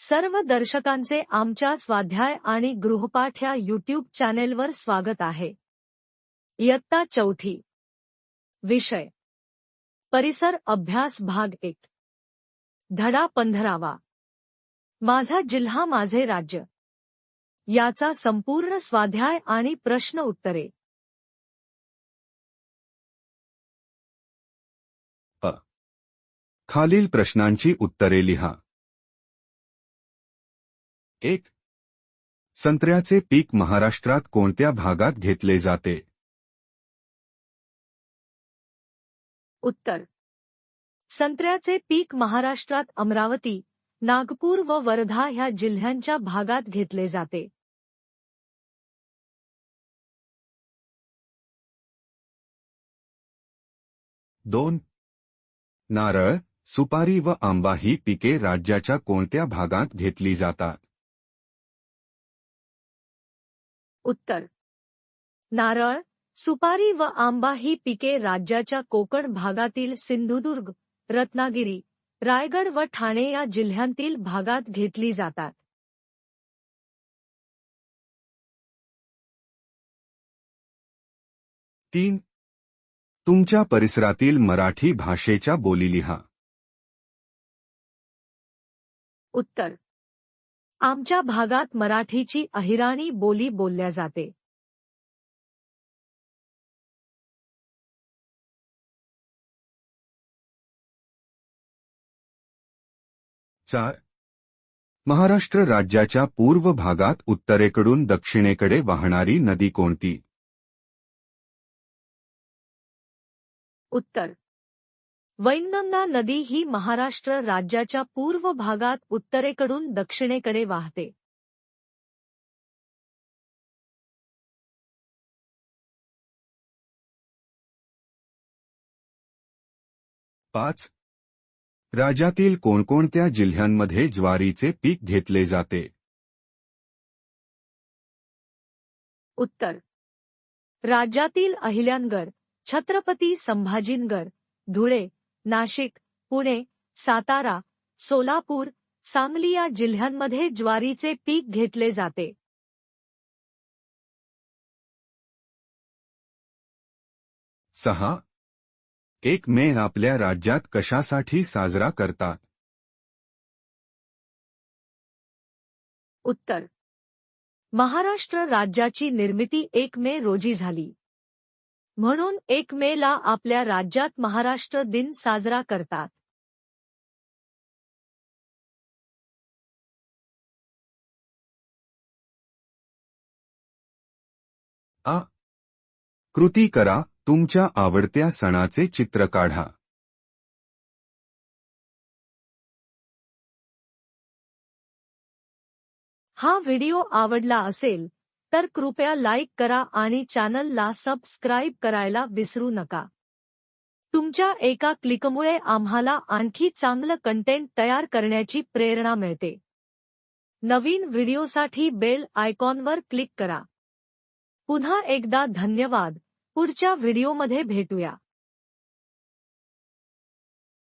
सर्व दर्शकांचे आमच्या स्वाध्याय आणि गृहपाठ या युट्यूब चॅनेलवर स्वागत आहे. इयत्ता चौथी. विषय. परिसर अभ्यास भाग एक. धडा पंधरावा. माझा जिल्हा माझे राज्य. याचा संपूर्ण स्वाध्याय आणि प्रश्न उत्तरे. खालील प्रश्नांची उत्तरे लिहा. एक. संत्र्याचे पीक महाराष्ट्रात कोणत्या भागात घेतले जाते? उत्तर. संत्र्याचे पीक महाराष्ट्रात अमरावती नागपूर व वर्धा ह्या जिल्ह्यांच्या भागात घेतले जाते. दोन. नारळ सुपारी व आंबा ही पिके राज्याच्या कोणत्या भागात घेतली जातात? उत्तर. नारळ सुपारी व आंबा ही पिके राज्याच्या कोकण भागातील सिंधुदुर्ग रत्नागिरी रायगड व ठाणे या जिल्ह्यांतील भागात घेतली जातात. तीन. तुमच्या परिसरातील मराठी भाषेच्या बोली लिहा. उत्तर. आमच्या भागात मराठीची अहिराणी बोली बोलल्या जाते. चार. महाराष्ट्र राज्याच्या पूर्व भागात उत्तरेकडून दक्षिणेकडे वाहणारी नदी कोणती? उत्तर. वैनगंगा नदी ही महाराष्ट्र राज्याच्या पूर्व भागात उत्तरेकडून दक्षिणेकडे वाहते. पाच. राज्यातील कोणकोणत्या जिल्ह्यांमध्ये ज्वारीचे पीक घेतले जाते? उत्तर. राज्यातील अहिल्यानगड छत्रपती संभाजीनगर धुळे नाशिक पुणे सातारा सोलापूर सांगली या जिल्ह्यांमध्ये ज्वारीचे पीक घेतले जाते. सहा. एक मे आपल्या राज्यात कशासाठी साजरा करतात? उत्तर. महाराष्ट्र राज्याची निर्मिती एक मे रोजी झाली. म्हणून एक मे ला आपल्या राज्यात महाराष्ट्र दिन साजरा करतात. आ. कृती करा तुमच्या आवडत्या सणाचे चित्र काढा. हा व्हिडिओ आवडला असेल तर कृपया लाइक करा आणि चॅनलला सबस्क्राईब करायला विसरू नका. तुमच्या एका क्लिकमुळे आम्हाला आणखी चांगलं कंटेंट तयार करण्याची प्रेरणा मिळते. नवीन व्हिडिओसाठी बेल आयकॉनवर क्लिक करा. पुन्हा एकदा धन्यवाद. पुढच्या व्हिडिओमध्ये भेटूया.